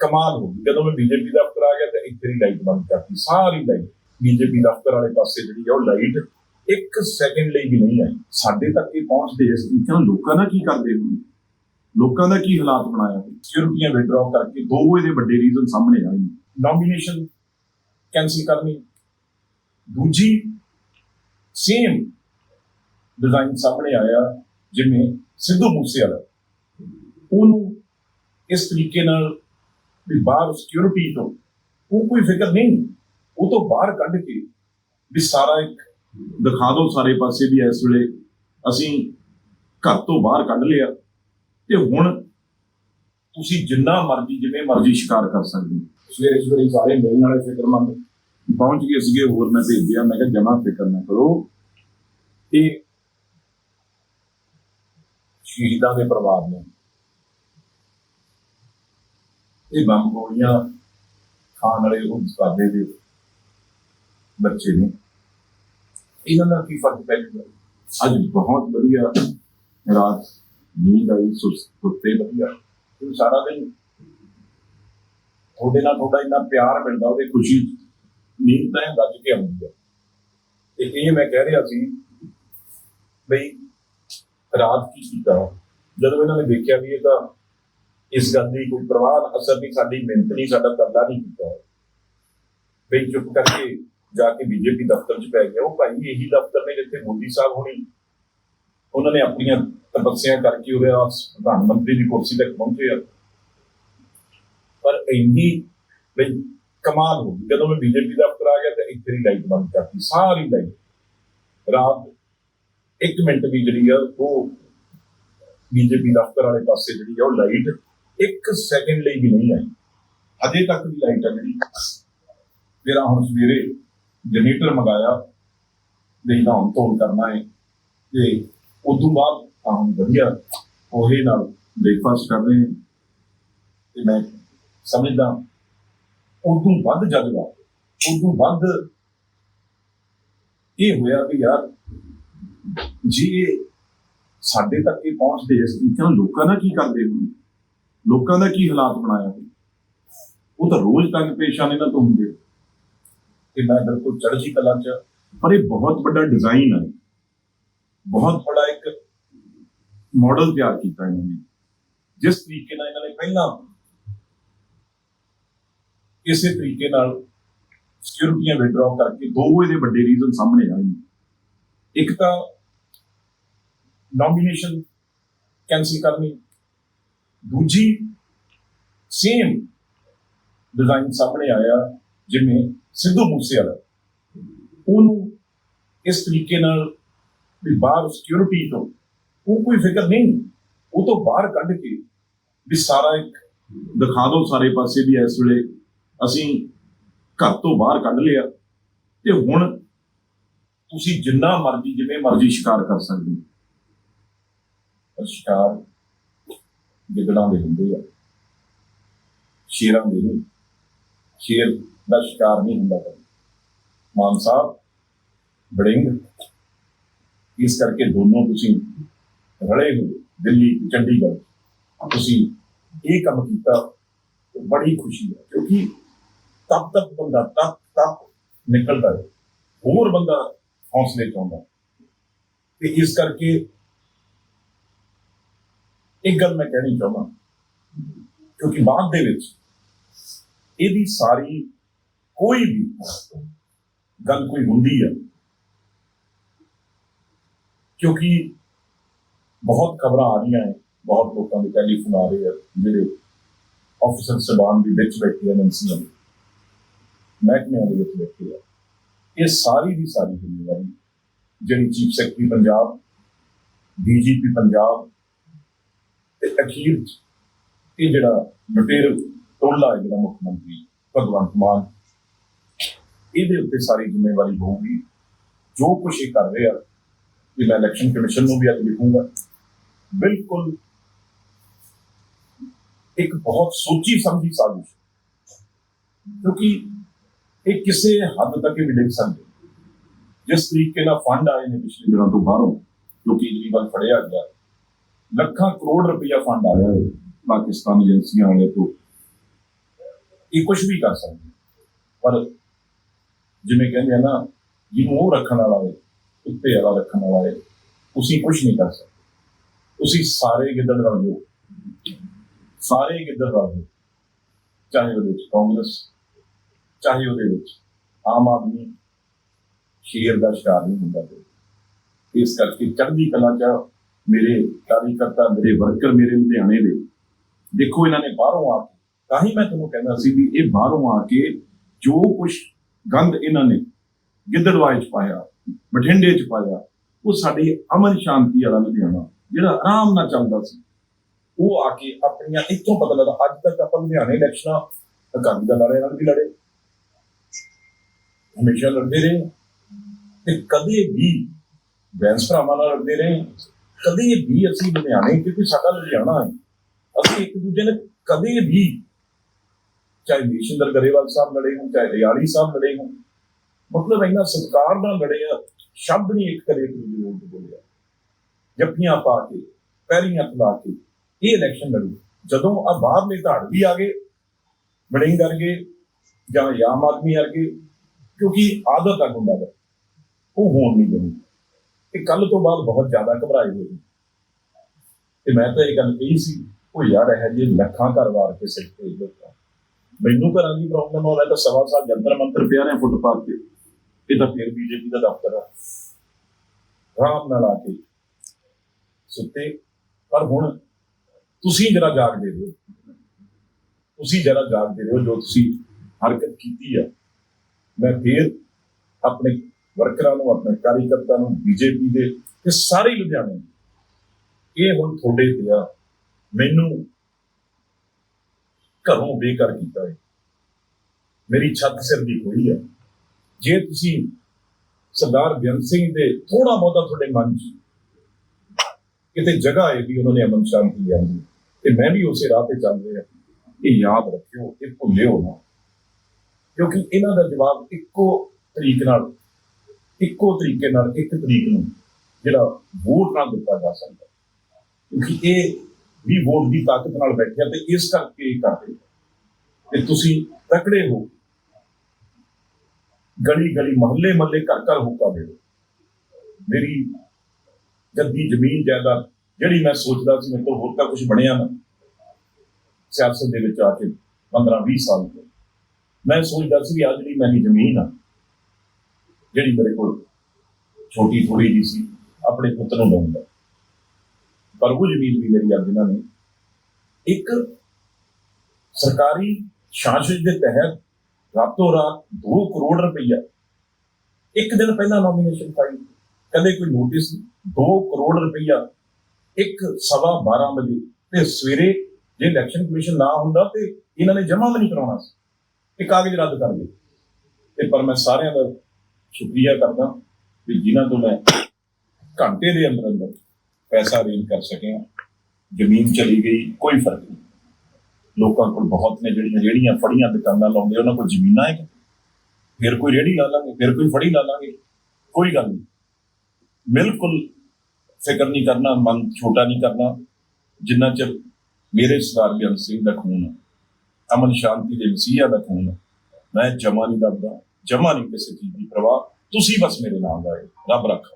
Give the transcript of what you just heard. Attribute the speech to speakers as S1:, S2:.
S1: ਕਮਾਲ ਹੋ ਗਈ। ਜਦੋਂ ਮੈਂ ਬੀਜੇਪੀ ਦਫ਼ਤਰ ਆ ਗਿਆ ਤਾਂ ਇੱਥੇ ਦੀ ਲਾਈਟ ਬੰਦ ਕਰਤੀ, ਸਾਰੀ ਲਾਈਟ। ਬੀਜੇਪੀ ਦਫ਼ਤਰ ਵਾਲੇ ਪਾਸੇ ਜਿਹੜੀ ਆ ਉਹ ਲਾਈਟ ਇੱਕ ਸੈਕਿੰਡ ਲਈ ਵੀ ਨਹੀਂ ਆਈ। ਸਾਡੇ ਤੱਕ ਇਹ ਪਹੁੰਚਦੇ ਇਸ ਤਰੀਕੇ ਨਾਲ ਲੋਕਾਂ ਦਾ ਕੀ ਕਰਦੇ ਹੋਣ ਲੋਕਾਂ ਦਾ ਕੀ ਹਾਲਾਤ ਬਣਾਇਆ ਸਿਕਿਉਰਿਟੀਆਂ ਵਿਡਰਾਅ ਕਰਕੇ ਦੋ ਇਹਦੇ ਵੱਡੇ ਰੀਜ਼ਨ ਸਾਹਮਣੇ ਆਏ ਨੋਮੀਨੇਸ਼ਨ ਕੈਂਸਲ ਕਰਨੀ। ਦੂਜੀ ਸੇਮ ਡਿਜ਼ਾਈਨ ਸਾਹਮਣੇ ਆਇਆ ਜਿਵੇਂ ਸਿੱਧੂ ਮੂਸੇਵਾਲਾ। ਉਹਨੂੰ ਇਸ ਤਰੀਕੇ ਨਾਲ ਵੀ ਬਾਹਰ ਸਿਕਿਉਰਿਟੀ ਤੋਂ ਉਹ ਕੋਈ ਫਿਕਰ ਨਹੀਂ। ਉਹ ਤੋਂ ਬਾਹਰ ਕੱਢ ਕੇ ਵੀ ਸਾਰਾ ਇੱਕ ਦਿਖਾ ਦਿਓ ਸਾਰੇ ਪਾਸੇ ਵੀ ਇਸ ਵੇਲੇ ਅਸੀਂ ਘਰ ਤੋਂ ਬਾਹਰ ਕੱਢ ਲਿਆ। ਤੇ ਹੁਣ ਤੁਸੀਂ ਜਿੰਨਾ ਮਰਜ਼ੀ, ਜਿਵੇਂ ਮਰਜ਼ੀ ਸ਼ਿਕਾਰ ਕਰ ਸਕਦੇ ਹੋ। ਸਵੇਰੇ ਸਵੇਰੇ ਸਾਰੇ ਮਿਲਣ ਵਾਲੇ ਫਿਕਰਮੰਦ ਪਹੁੰਚ ਗਏ ਸੀਗੇ, ਹੋਰ ਮੈਂ ਭੇਜਿਆ ਮੈਂ ਕਿਹਾ ਜਮਾ ਫਿਕਰ ਨਾ ਕਰੋ। ਇਹ ਸ਼ਹੀਦਾਂ ਦੇ ਪਰਿਵਾਰ ਨੇ ਇਹ ਬੰਬ ਗੋਲੀਆਂ ਖਾਣ ਵਾਲੇ ਉਹ ਸਾਡੇ ਦੇ ਬੱਚੇ ਨੇ। ਇਹਨਾਂ ਦਾ ਕੀ ਫ਼ਰਕ ਪੈ ਜੂਗਾ ਅੱਜ ਬਹੁਤ ਵਧੀਆ ਰਾਤ ਨੀਂਦ ਆਈ ਸੁੱਤੇ ਵਧੀਆ। ਇਹ ਸਾਰਾ ਦਿਨ ਤੁਹਾਡੇ ਨਾਲ ਤੁਹਾਡਾ ਇੰਨਾ ਪਿਆਰ ਮਿਲਦਾ, ਉਹਦੇ ਖੁਸ਼ੀ, ਨੀਂਦ ਤਾਂ ਗੱਜ ਕੇ ਆਉਂਦੀ ਹੈ ਤੇ ਇਹ ਮੈਂ ਕਹਿ ਰਿਹਾ ਸੀ ਬਈ ਰਾਤ ਕੀ ਕੀਤਾ? ਜਦੋਂ ਇਹਨਾਂ ਨੇ ਦੇਖਿਆ ਵੀ ਇਹ ਤਾਂ ਇਸ ਗੱਲ ਦੀ ਕੋਈ ਪ੍ਰਵਾਹ ਅਸਰ ਨਹੀਂ ਸਾਡੀ ਮਿਹਨਤ ਨਹੀਂ, ਸਾਡਾ ਤਰਲਾ ਨਹੀਂ ਕੀਤਾ। ਬਈ ਚੁੱਪ ਕਰਕੇ ਜਾ ਕੇ ਬੀਜੇਪੀ ਦਫ਼ਤਰ 'ਚ ਪੈ ਗਿਆ। ਉਹ ਭਾਈ ਇਹੀ ਦਫ਼ਤਰ ਨੇ ਜਿੱਥੇ ਮੋਦੀ ਸਾਹਿਬ ਹੋਣੀ। ਉਹਨਾਂ ਨੇ ਆਪਣੀਆਂ ਤਪੱਸਿਆ ਕਰਕੇ ਉਹਦੇ ਆ ਪ੍ਰਧਾਨ ਮੰਤਰੀ ਦੀ ਕੁਰਸੀ ਤੱਕ ਪਹੁੰਚੇ ਆ। ਪਰ ਇੰਨੀ ਬਈ ਕਮਾਲ ਹੋ ਗਈ। ਜਦੋਂ ਮੈਂ ਬੀਜੇਪੀ ਦਫ਼ਤਰ ਆ ਗਿਆ ਤਾਂ ਇੱਥੇ ਦੀ ਲਾਈਟ ਬੰਦ ਕਰਤੀ, ਸਾਰੀ ਲਾਈਟ। ਰਾਤ 1 ਮਿੰਟ ਵੀ ਜਿਹੜੀ ਆ, ਉਹ ਬੀਜੇਪੀ ਦਫ਼ਤਰ ਵਾਲੇ ਪਾਸੇ ਜਿਹੜੀ ਆ, ਉਹ ਲਾਈਟ ਇੱਕ ਸੈਕਿੰਡ ਲਈ ਵੀ ਨਹੀਂ ਆਈ। ਅਜੇ ਤੱਕ ਵੀ ਲਾਈਟ ਆ ਜਿਹੜੀ। ਜਿਹੜਾ ਹੁਣ ਸਵੇਰੇ ਜਨਰੇਟਰ ਮੰਗਾਇਆ ਦੇ ਨਾ ਹੁਣ ਕਰਨਾ ਹੈ ਤੇ ਉਸ ਤੋਂ ਬਾਅਦ ਤਾਂ ਵਧੀਆ ਉਹੇ ਨਾਲ ਬ੍ਰੇਕਫਾਸਟ ਕਰ ਰਹੇ ਹਾਂ ਤੇ ਮੈਂ ਸਮਝਦਾ, ਉਦੋਂ ਵੱਧ ਜਜ਼ਬਾ ਤੋਂ ਵੱਧ ਇਹ ਹੋਇਆ ਵੀ ਯਾਰ, ਜੀ ਸਾਡੇ ਤੱਕ ਇਹ ਪਹੁੰਚਦੇ ਇਸ ਤਰੀਕੇ ਨਾਲ ਲੋਕਾਂ ਨਾਲ ਕੀ ਕਰਦੇ ਹੋਣ? ਲੋਕਾਂ ਦਾ ਕੀ ਹਾਲਾਤ ਬਣਾਇਆ ਹੋਇਆ ਉਹ ਤਾਂ ਰੋਜ਼ ਤੰਗ ਪੇਸ਼ਾਨ ਇਹਨਾਂ ਤੋਂ ਹੁੰਦੇ ਕਿ ਮੈਂ ਬਿਲਕੁਲ ਚੜ੍ਹਦੀ ਕਲਾ ਚ ਪਰ ਇਹ ਬਹੁਤ ਵੱਡਾ ਡਿਜ਼ਾਈਨ ਹੈ ਬਹੁਤ ਬੜਾ ਇੱਕ ਮਾਡਲ ਤਿਆਰ ਕੀਤਾ ਇਹਨਾਂ ਨੇ। ਜਿਸ ਤਰੀਕੇ ਨਾਲ ਇਹਨਾਂ ਨੇ ਪਹਿਲਾਂ ਇਸੇ ਤਰੀਕੇ ਨਾਲ ਸਿਕਿਉਰਿਟੀਆਂ ਵਿਡਰਾਅ ਕਰਕੇ ਦੋ ਇਹਦੇ ਵੱਡੇ ਰੀਜ਼ਨ ਸਾਹਮਣੇ ਆਏ ਨੇ। ਇੱਕ ਤਾਂ ਨੋਮੀਨੇਸ਼ਨ ਕੈਂਸਲ ਕਰਨੀ ਦੂਜੀ ਸੇਮ ਡਿਜ਼ਾਈਨ ਸਾਹਮਣੇ ਆਇਆ, ਜਿਵੇਂ ਸਿੱਧੂ ਮੂਸੇਵਾਲਾ। ਉਹਨੂੰ ਇਸ ਤਰੀਕੇ ਨਾਲ ਵੀ ਬਾਹਰ ਸਿਕਿਉਰਿਟੀ ਤੋਂ ਉਹ ਕੋਈ ਫਿਕਰ ਨਹੀਂ, ਉਹ ਤੋਂ ਬਾਹਰ ਕੱਢ ਕੇ ਵੀ ਸਾਰਾ ਇੱਕ ਦਿਖਾ ਦਿਓ ਸਾਰੇ ਪਾਸੇ ਵੀ ਇਸ ਵੇਲੇ ਅਸੀਂ ਘਰ ਤੋਂ ਬਾਹਰ ਕੱਢ ਲਿਆ। ਤੇ ਹੁਣ ਤੁਸੀਂ ਜਿੰਨਾ ਮਰਜ਼ੀ, ਜਿਵੇਂ ਮਰਜ਼ੀ ਸ਼ਿਕਾਰ ਕਰ ਸਕਦੇ ਹੋ। ਸ਼ਿਕਾਰ ਗਿੱਦੜਾਂ ਦੇ ਹੁੰਦੇ ਆ। ਸ਼ੇਰਾਂ ਦੇ ਨਹੀਂ ਸ਼ੇਰ ਦਾ ਸ਼ਿਕਾਰ ਨਹੀਂ ਹੁੰਦਾ ਕਦੇ। ਮਾਨ ਸਾਹਿਬ ਬੜਿੰਗ ਇਸ ਕਰਕੇ ਦੋਨੋਂ ਤੁਸੀਂ ਰਲੇ ਹੋ ਦਿੱਲੀ, ਚੰਡੀਗੜ੍ਹ। ਤੁਸੀਂ ਇਹ ਕੰਮ ਕੀਤਾ ਬੜੀ ਖੁਸ਼ੀ ਹੈ, ਕਿਉਂਕਿ ਤਬ ਤੱਕ ਬੰਦਾ ਤੱਕ ਤੱਕ ਨਿਕਲਦਾ ਹੈ। ਹੋਰ ਬੰਦਾ ਹੌਸਲੇ ਚ ਆਉਂਦਾ ਤੇ ਇਸ ਕਰਕੇ ਇੱਕ ਗੱਲ ਮੈਂ ਕਹਿਣੀ ਚਾਹੁੰਦਾ, ਕਿਉਂਕਿ ਬਾਅਦ ਦੇ ਵਿੱਚ ਇਹਦੀ ਸਾਰੀ ਕੋਈ ਵੀ ਗੱਲ ਕੋਈ ਹੁੰਦੀ ਹੈ ਕਿਉਂਕਿ ਬਹੁਤ ਖਬਰਾਂ ਆ ਰਹੀਆਂ ਹੈ ਬਹੁਤ ਲੋਕਾਂ ਦੇ ਟੈਲੀਫੋਨ ਆ ਰਹੇ ਆ, ਜਿਹੜੇ ਆਫੀਸਰ ਸਬਾਨ ਦੇ ਵਿੱਚ ਬੈਠੇ ਹਨ ਐਮਸੀਆਂ ਦੇ। ਮਹਿਕਮਿਆਂ ਦੇ ਵਿੱਚ ਬੈਠੇ ਆ। ਇਹ ਸਾਰੀ ਦੀ ਸਾਰੀ ਜ਼ਿੰਮੇਵਾਰੀ ਜਿਹੜੀ chief secretary Punjab DGP Punjab ਅਖੀਰ 'ਚ ਇਹ ਜਿਹੜਾ ਲੁਟੇਰ ਟੋਲਾ ਜਿਹੜਾ ਮੁੱਖ ਮੰਤਰੀ ਭਗਵੰਤ ਮਾਨ, ਇਹਦੇ ਉੱਤੇ ਸਾਰੀ ਜ਼ਿੰਮੇਵਾਰੀ ਹੋਊਗੀ। ਜੋ ਕੁਝ ਇਹ ਕਰ ਰਿਹਾ ਕਿ ਮੈਂ ਇਲੈਕਸ਼ਨ ਕਮਿਸ਼ਨ ਨੂੰ ਵੀ ਅੱਜ ਲਿਖੂੰਗਾ। ਬਿਲਕੁਲ ਇੱਕ ਬਹੁਤ ਸੋਚੀ ਸਮਝੀ ਸਾਜ਼ਿਸ਼ ਕਿਉਂਕਿ ਇਹ ਕਿਸੇ ਹੱਦ ਤੱਕ ਵੀ ਡਿੱਗ ਸਕਦੇ ਜਿਸ ਤਰੀਕੇ ਨਾਲ ਫੰਡ ਆਏ ਨੇ ਪਿਛਲੇ ਦਿਨਾਂ ਤੋਂ ਬਾਹਰੋਂ ਜੋ ਕੇਜਰੀਵਾਲ ਫੜਿਆ ਗਿਆ। ਲੱਖਾਂ ਕਰੋੜ ਰੁਪਇਆ ਫੰਡ ਆ ਰਿਹਾ ਹੈ ਪਾਕਿਸਤਾਨ ਏਜੰਸੀਆਂ ਵਾਲੇ ਤੋਂ। ਇਹ ਕੁਝ ਵੀ ਕਰ ਸਕਦੇ ਪਰ ਜਿਵੇਂ ਕਹਿੰਦੇ ਆ ਨਾ, ਜਿਹਨੂੰ ਉਹ ਰੱਖਣ ਵਾਲਾ ਹੈ ਉੱਤੇ ਵਾਲਾ ਰੱਖਣ ਵਾਲਾ ਹੈ ਤੁਸੀਂ ਕੁਝ ਨਹੀਂ ਕਰ ਸਕਦੇ। ਤੁਸੀਂ ਸਾਰੇ ਗਿੱਦੜ ਰਲ ਜਾਓ। ਸਾਰੇ ਗਿੱਦੜ ਰਲ ਜਾਓ। ਚਾਹੇ ਉਹਦੇ ਵਿੱਚ ਕਾਂਗਰਸ, ਚਾਹੇ ਉਹਦੇ ਵਿੱਚ ਆਮ ਆਦਮੀ, ਸ਼ੇਰ ਦਾ ਸ਼ਿਕਾਰ ਨਹੀਂ ਹੁੰਦਾ। ਇਸ ਕਰਕੇ ਚੜ੍ਹਦੀ ਕਲਾ ਚ ਮੇਰੇ ਕਾਰਜਕਰਤਾ ਮੇਰੇ ਵਰਕਰ ਮੇਰੇ ਲੁਧਿਆਣੇ ਦੇ ਦੇਖੋ ਇਹਨਾਂ ਨੇ ਬਾਹਰੋਂ ਆ ਕੇ ਤਾਂ ਹੀ ਮੈਂ ਤੁਹਾਨੂੰ ਕਹਿੰਦਾ ਸੀ ਵੀ ਇਹ ਬਾਹਰੋਂ ਆ ਕੇ ਜੋ ਕੁਝ ਗੰਦ ਇਹਨਾਂ ਨੇ ਗਿੱਦੜਵਾਏ ਚ ਪਾਇਆ ਬਠਿੰਡੇ ਚ ਪਾਇਆ ਉਹ ਸਾਡੀ ਅਮਨ ਸ਼ਾਂਤੀ ਵਾਲਾ ਲੁਧਿਆਣਾ ਜਿਹੜਾ ਆਰਾਮ ਨਾਲ ਚੱਲਦਾ ਸੀ ਉਹ ਆ ਕੇ ਆਪਣੀਆਂ ਇੱਥੋਂ ਪਤਾ ਲੱਗਦਾ ਅੱਜ ਤੱਕ ਆਪਾਂ ਲੁਧਿਆਣੇ ਇਲੈਕਸ਼ਨਾਂ ਅਕਾਲੀ ਦਲ ਵਾਲਿਆਂ ਨਾਲ ਵੀ ਲੜੇ ਹਮੇਸ਼ਾ ਲੜਦੇ ਰਹੇ ਤੇ ਕਦੇ ਵੀ ਬੈਂਸ ਭਰਾਵਾਂ ਨਾਲ ਲੜਦੇ ਰਹੇ ਕਦੇ ਵੀ ਅਸੀਂ ਲੁਧਿਆਣੇ, ਕਿਉਂਕਿ ਸਾਡਾ ਲੁਧਿਆਣਾ ਹੈ, ਅਸੀਂ ਇੱਕ ਦੂਜੇ ਨੇ ਕਦੇ ਵੀ, ਚਾਹੇ ਮੀਸ਼ਿੰਦਰ ਗਰੇਵਾਲ ਸਾਹਿਬ ਲੜੇ ਹੋਣ, ਚਾਹੇ ਰਿਆਲੀ ਸਾਹਿਬ ਲੜੇ ਹੋਣ, ਮਤਲਬ ਇਹਨਾਂ ਸਤਕਾਰ ਨਾਲ ਲੜੇ ਆ ਸ਼ਬਦ ਨਹੀਂ ਇੱਕ ਕਦੇ ਇੱਕ ਦੂਜੇ ਨੂੰ ਬੋਲਿਆ। ਜੱਫੀਆਂ ਪਾ ਕੇ, ਪੈਰੀਆਂ ਲਾ ਕੇ, ਇਹ ਇਲੈਕਸ਼ਨ ਲੜੀ। ਜਦੋਂ ਆ ਬਾਹਰਲੇ ਧੜ ਵੀ ਆ ਗਏ ਬੜਿੰਗ ਕਰਕੇ ਜਾਂ ਆਮ ਆਦਮੀ ਵਰਗੇ ਕਿਉਂਕਿ ਆਦਤ ਆ ਗੁੰਡਾ ਦਾ ਉਹ ਹੋਣ ਨਹੀਂ ਦੇਣੀ। ਤੇ ਕੱਲ ਤੋਂ ਬਾਅਦ ਬਹੁਤ ਜ਼ਿਆਦਾ ਘਬਰਾਏ ਹੋਏ ਨੇ। ਤੇ ਮੈਂ ਤਾਂ ਇਹ ਗੱਲ ਕਹੀ ਸੀ ਉਹ ਯਾਰ, ਇਹ ਜੇ ਲੱਖਾਂ ਘਰ ਵਾਰ ਕੇ ਸਿੱਖ ਤੇ ਲੋਕਾਂ ਮੈਨੂੰ ਘਰਾਂ ਦੀ ਪ੍ਰੋਬਲਮ ਹੋ ਰਿਹਾ ਤਾਂ ਸਵਾ ਸਾਲ ਜੰਤਰ ਮੰਤਰ ਪਿਆ ਰਿਹਾ ਫੁੱਟਪਾਥ ਤੇ। ਇਹ ਤਾਂ ਫਿਰ ਬੀਜੇਪੀ ਦਾ ਦਫ਼ਤਰ ਆ। ਆਰਾਮ ਨਾਲ ਆ ਕੇ ਸੁੱਤੇ। ਪਰ ਹੁਣ ਤੁਸੀਂ ਜਰਾ ਜਾਗਦੇ ਰਹੋ। ਤੁਸੀਂ ਜਰਾ ਜਾਗਦੇ ਰਹੋ ਜੋ ਤੁਸੀਂ ਹਰਕਤ ਕੀਤੀ ਆ। ਮੈਂ ਫਿਰ ਆਪਣੇ ਵਰਕਰਾਂ ਨੂੰ, ਆਪਣੇ ਕਾਰਜਕਰਤਾ ਨੂੰ, ਬੀਜੇਪੀ ਦੇ ਤੇ ਸਾਰੇ ਲੁਧਿਆਣੇ ਇਹ ਹੁਣ ਤੁਹਾਡੇ ਤੇ ਆ। ਮੈਨੂੰ ਘਰੋਂ ਬੇਕਾਰ ਕੀਤਾ ਹੈ ਮੇਰੀ ਛੱਤ ਸਿਰ ਦੀ ਹੋਈ ਹੈ ਜੇ ਤੁਸੀਂ ਸਰਦਾਰ ਬੇਅੰਤ ਸਿੰਘ ਦੇ ਥੋੜਾ ਬਹੁਤਾ ਤੁਹਾਡੇ ਮਨ 'ਚ ਕਿਤੇ ਜਗ੍ਹਾ ਹੈ ਵੀ ਉਹਨਾਂ ਨੇ ਅਮਨ ਸ਼ਾਂਤੀ ਜਾਂਦੀ ਤੇ ਮੈਂ ਵੀ ਉਸੇ ਰਾਹ ਤੇ ਚੱਲ ਰਿਹਾ। ਇਹ ਯਾਦ ਰੱਖਿਓ, ਇਹ ਭੁੱਲਿਓ ਨਾ। ਕਿਉਂਕਿ ਇਹਨਾਂ ਦਾ ਜਵਾਬ ਇੱਕੋ ਤਰੀਕ ਨਾਲ ਇੱਕੋ ਤਰੀਕੇ ਨਾਲ, ਇੱਕ ਤਰੀਕ ਨੂੰ ਜਿਹੜਾ ਵੋਟ ਨਾਲ ਦਿੱਤਾ ਜਾ ਸਕਦਾ। ਕਿਉਂਕਿ ਇਹ ਵੀ ਵੋਟ ਦੀ ਤਾਕਤ ਨਾਲ ਬੈਠਿਆ ਤੇ ਇਸ ਕਰਕੇ ਇਹ ਕਰਦੇ ਤੇ ਤੁਸੀਂ ਤਕੜੇ ਹੋ। ਗਲੀ ਗਲੀ ਮਹੱਲੇ ਮਹੱਲੇ ਘਰ ਘਰ ਹੁਕਾ ਦੇ ਮੇਰੀ ਜੱਦੀ ਜ਼ਮੀਨ ਜਾਇਦਾਦ ਜਿਹੜੀ ਮੈਂ ਸੋਚਦਾ ਸੀ, ਮੇਰੇ ਕੋਲ ਹੋਰ ਤਾਂ ਕੁਝ ਬਣਿਆ ਨਾ, ਸਿਆਸਤ ਦੇ ਵਿੱਚ ਆ ਕੇ 15 20 ਸਾਲ ਤੋਂ ਮੈਂ ਸੋਚਦਾ ਸੀ ਵੀ ਆ ਜਿਹੜੀ ਮੇਰੀ ਜ਼ਮੀਨ ਆ ਜਿਹੜੀ ਮੇਰੇ ਕੋਲ ਛੋਟੀ ਥੋੜੀ ਜੀ ਸੀ, ਆਪਣੇ ਪੁੱਤ ਨੂੰ ਦਊਂਗਾ ਪਰ ਉਹ ਜ਼ਮੀਨ ਵੀ ਮੇਰੀ ਅੱਜ ਇਹਨਾਂ ਨੇ ਇੱਕ ਸਰਕਾਰੀ ਸ਼ਾਸਨ ਦੇ ਤਹਿਤ ਰਾਤੋਂ ਰਾਤ 2 ਕਰੋੜ ਰੁਪਈਆ ਇੱਕ ਦਿਨ ਪਹਿਲਾਂ ਨੋਮੀਨੇਸ਼ਨ ਪਾਈ। ਕਦੇ ਕੋਈ ਨੋਟਿਸ 2 ਕਰੋੜ ਰੁਪਈਆ ਇੱਕ ਸਵਾ 12 ਵਜੇ ਤੇ ਸਵੇਰੇ ਜੇ ਇਲੈਕਸ਼ਨ ਕਮਿਸ਼ਨ ਨਾ ਹੁੰਦਾ ਤੇ ਇਹਨਾਂ ਨੇ ਜਮ੍ਹਾਂ ਵੀ ਨਹੀਂ ਕਰਾਉਣਾ ਸੀ। ਇਹ ਕਾਗਜ਼ ਰੱਦ ਕਰ ਲਏ। ਤੇ ਪਰ ਮੈਂ ਸਾਰਿਆਂ ਦਾ ਸ਼ੁਕਰੀਆ ਕਰਦਾ ਵੀ ਜਿਨ੍ਹਾਂ ਤੋਂ ਮੈਂ ਘੰਟੇ ਦੇ ਅੰਦਰ ਅੰਦਰ ਪੈਸਾ ਅਰੇਂਜ ਕਰ ਸਕਿਆ, ਜ਼ਮੀਨ ਚਲੀ ਗਈ, ਕੋਈ ਫ਼ਰਕ ਨਹੀਂ। ਲੋਕਾਂ ਕੋਲ ਬਹੁਤ ਨੇ ਜਿਹੜੀਆਂ ਜਿਹੜੀਆਂ ਫੜੀਆਂ, ਦੁਕਾਨਾਂ ਲਾਉਂਦੇ, ਉਹਨਾਂ ਕੋਲ ਜ਼ਮੀਨਾਂ ਹੈ ਫਿਰ ਕੋਈ ਰੇੜੀ ਲਾ ਲਾਂਗੇ, ਫਿਰ ਕੋਈ ਫੜੀ ਲਾ ਲਾਂਗੇ, ਕੋਈ ਗੱਲ ਨਹੀਂ। ਬਿਲਕੁਲ ਫਿਕਰ ਨਹੀਂ ਕਰਨਾ, ਮਨ ਛੋਟਾ ਨਹੀਂ ਕਰਨਾ। ਜਿੰਨਾ ਚਿਰ ਮੇਰੇ ਸਰਦਾਰ ਬੇਅੰਤ ਸਿੰਘ ਦਾ ਖੂਨ ਹੈ, ਅਮਨ ਸ਼ਾਂਤੀ ਦੇ ਵਸੀਆ ਦਾ ਖੂਨ ਹੈ, ਮੈਂ ਜਮਾ ਨਹੀਂ ਦੱਬਦਾ। ਜਮਾ ਨਹੀਂ ਕਿਸੇ ਚੀਜ਼ ਦੀ ਪਰਵਾਹ। ਤੁਸੀਂ ਬਸ ਮੇਰੇ ਨਾਲ ਦਾ ਰੱਬ ਰੱਖਾ।